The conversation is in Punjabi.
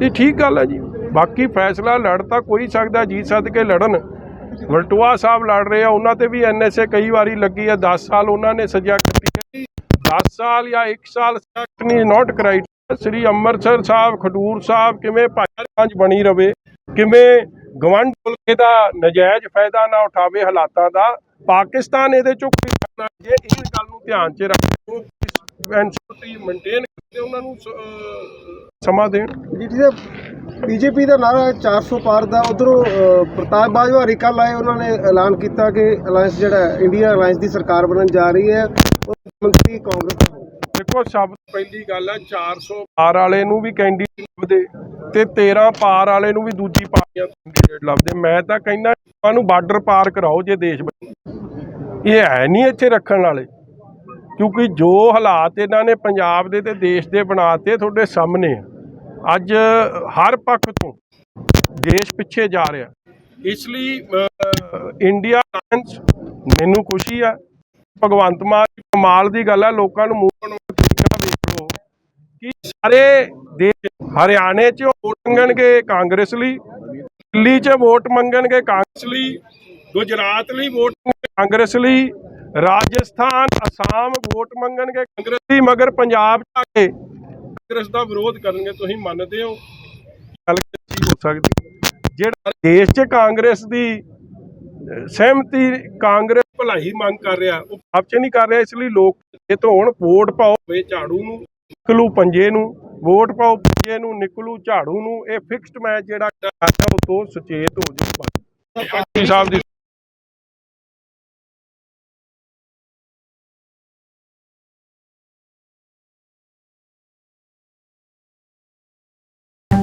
ਤੇ ਠੀਕ ਗੱਲ ਹੈ ਜੀ। ਬਾਕੀ ਫੈਸਲਾ ਲੜ ਤਾਂ ਕੋਈ ਸਕਦਾ ਜੀ ਸੱਦ ਕੇ ਲੜਨ। ਵਲਟੂਆ ਸਾਹਿਬ ਲੜ ਰਹੇ ਆ, ਉਹਨਾਂ ਤੇ ਵੀ ਐਨਐਸਏ ਕਈ ਵਾਰੀ ਲੱਗੀ ਆ। 10 ਸਾਲ ਉਹਨਾਂ ਨੇ ਸਜ਼ਾ ਕੱਟੀ ਹੈ 10 ਸਾਲ ਜਾਂ 1 ਸਾਲ ਨਹੀਂ ਨਾਟ ਕਰਾਈਟ ਸ੍ਰੀ ਅੰਮ੍ਰਿਤਸਰ ਸਾਹਿਬ, ਖਡੂਰ ਸਾਹਿਬ ਕਿਵੇਂ ਭਾਈਚਾਰਕ ਬਣੀ ਰਵੇ, ਕਿਵੇਂ ਗਵੰਡ ਮੁਲਕੇ ਦਾ ਨਜਾਇਜ਼ ਫਾਇਦਾ ਨਾ ਉਠਾਵੇ ਹਾਲਾਤਾਂ ਦਾ, ਪਾਕਿਸਤਾਨ ਇਹਦੇ ਚੋਂ ਕੋਈ ਕਰਨਾ ਜੇ ਇਹ ਗੱਲ ਨੂੰ ਧਿਆਨ 'ਚ ਰੱਖਦੇ ਉਹ ਐਨਸੀਟੀ ਮੇਨਟੇਨ ਕਰਦੇ ਉਹਨਾਂ ਨੂੰ ਸਮਾਂ ਦੇਣ। ਜੀ ਜੀ ਬੀਜੇਪੀ ਦਾ ਨਾਰਾ ਹੈ 400 ਪਾਰ ਦਾ ਉਧਰੋਂ ਪ੍ਰਤਾਪ ਬਾਜਵਾ ਕੱਲ੍ਹ ਆਏ ਉਹਨਾਂ ਨੇ ਐਲਾਨ ਕੀਤਾ ਕਿ ਅਲਾਈਅੰਸ ਜਿਹੜਾ ਇੰਡੀਆ ਅਲਾਈਅੰਸ ਦੀ ਸਰਕਾਰ ਬਣਨ ਜਾ ਰਹੀ ਹੈ। ਉਹ ਮੰਤਰੀ ਕਾਂਗਰਸ। ਦੇਖੋ ਸਭ ਤੋਂ ਪਹਿਲੀ ਗੱਲ ਹੈ 400 ਪਾਰ ਵਾਲੇ ਨੂੰ ਵੀ ਕੈਂਡੀਡੇਟ ਲੱਭਦੇ ਤੇ 13 ਪਾਰ ਵਾਲੇ ਨੂੰ ਵੀ ਦੂਜੀ ਪਾਰਟੀਆਂ ਕੈਂਡੀਡੇਟ ਲੱਭਦੇ। ਮੈਂ ਤਾਂ ਕਹਿੰਦਾ ਇਹਨਾਂ ਨੂੰ ਬਾਰਡਰ ਪਾਰ ਕਰਾਓ ਜੇ ਦੇਸ਼ ਬਣੇ। ਇਹ ਹੈ ਨਹੀਂ ਇੱਥੇ ਰੱਖਣ ਵਾਲੇ। ਕਿਉਂਕਿ ਜੋ ਹਾਲਾਤ ਇਹਨਾਂ ਨੇ ਪੰਜਾਬ ਦੇ ਤੇ ਦੇਸ਼ ਦੇ ਬਣਾਤੇ ਤੁਹਾਡੇ ਸਾਹਮਣੇ ਆ। ਅੱਜ ਹਰ ਪੱਖ ਤੋਂ ਦੇਸ਼ ਪਿੱਛੇ ਜਾ ਰਿਹਾ। ਇਸ ਲਈ ਇੰਡੀਆ ਅਲਾਈਅੰਸ ਮੈਨੂੰ ਖੁਸ਼ੀ ਆ। ਭਗਵੰਤ ਮਾਨ ਦੀ ਕਮਾਲ ਦੀ ਗੱਲ ਹੈ ਲੋਕਾਂ ਨੂੰ ਮੂੰਹ ਬਣਾਉਣ ਦਾ ਤਰੀਕਾ ਵੇਖ ਲਓ ਕਿ ਸਾਰੇ ਦੇਸ਼ ਹਰਿਆਣੇ 'ਚ ਵੋਟ ਮੰਗਣਗੇ ਕਾਂਗਰਸ ਲਈ, ਦਿੱਲੀ 'ਚ ਵੋਟ ਮੰਗਣਗੇ ਕਾਂਗਰਸ ਲਈ, ਗੁਜਰਾਤ ਲਈ ਵੋਟ ਮੰਗਣਗੇ ਕਾਂਗਰਸ ਲਈ, ਰਾਜਸਥਾਨ, ਅਸਾਮ ਵੋਟ ਮੰਗਣਗੇ ਕਾਂਗਰਸ ਲਈ, ਮਗਰ ਪੰਜਾਬ 'ਚ ਆ ਕੇ ਕਾਂਗਰਸ ਦਾ ਵਿਰੋਧ ਕਰਨਗੇ ਤੁਸੀਂ ਮੰਨਦੇ ਹੋ? ਗੱਲ ਕੀ ਹੋ ਸਕਦੀ। ਜਿਹੜਾ ਦੇਸ਼ 'ਚ ਕਾਂਗਰਸ ਦੀ ਸਹਿਮਤੀ ਕਾਂਗਰਸ ਭਲਾਈ ਮੰਗ ਕਰ ਰਿਹਾ ਉਹ ਆਪ 'ਚ ਨਹੀਂ ਕਰ ਰਿਹਾ ਇਸ ਲਈ ਲੋਕ ਇਹ ਤੋਂ ਹੁਣ ਵੋਟ ਪਾਓ ਵੇ ਝਾੜੂ ਨੂੰ। ਨਿਕਲੂ ਪੰਜੇ ਨੂੰ ਵੋਟ ਪਾਓ ਪੰਜੇ ਨੂੰ ਨਿਕਲੂ ਝਾੜੂ ਨੂੰ ਇਹ ਫਿਕਸਡ ਮੈਚ ਜਿਹੜਾ ਉਹ ਤੋਂ ਸੁਚੇਤ ਹੋ ਜਾਊਗਾ। ਪਾਰਟੀ ਸਾਹਿਬ ਦੀ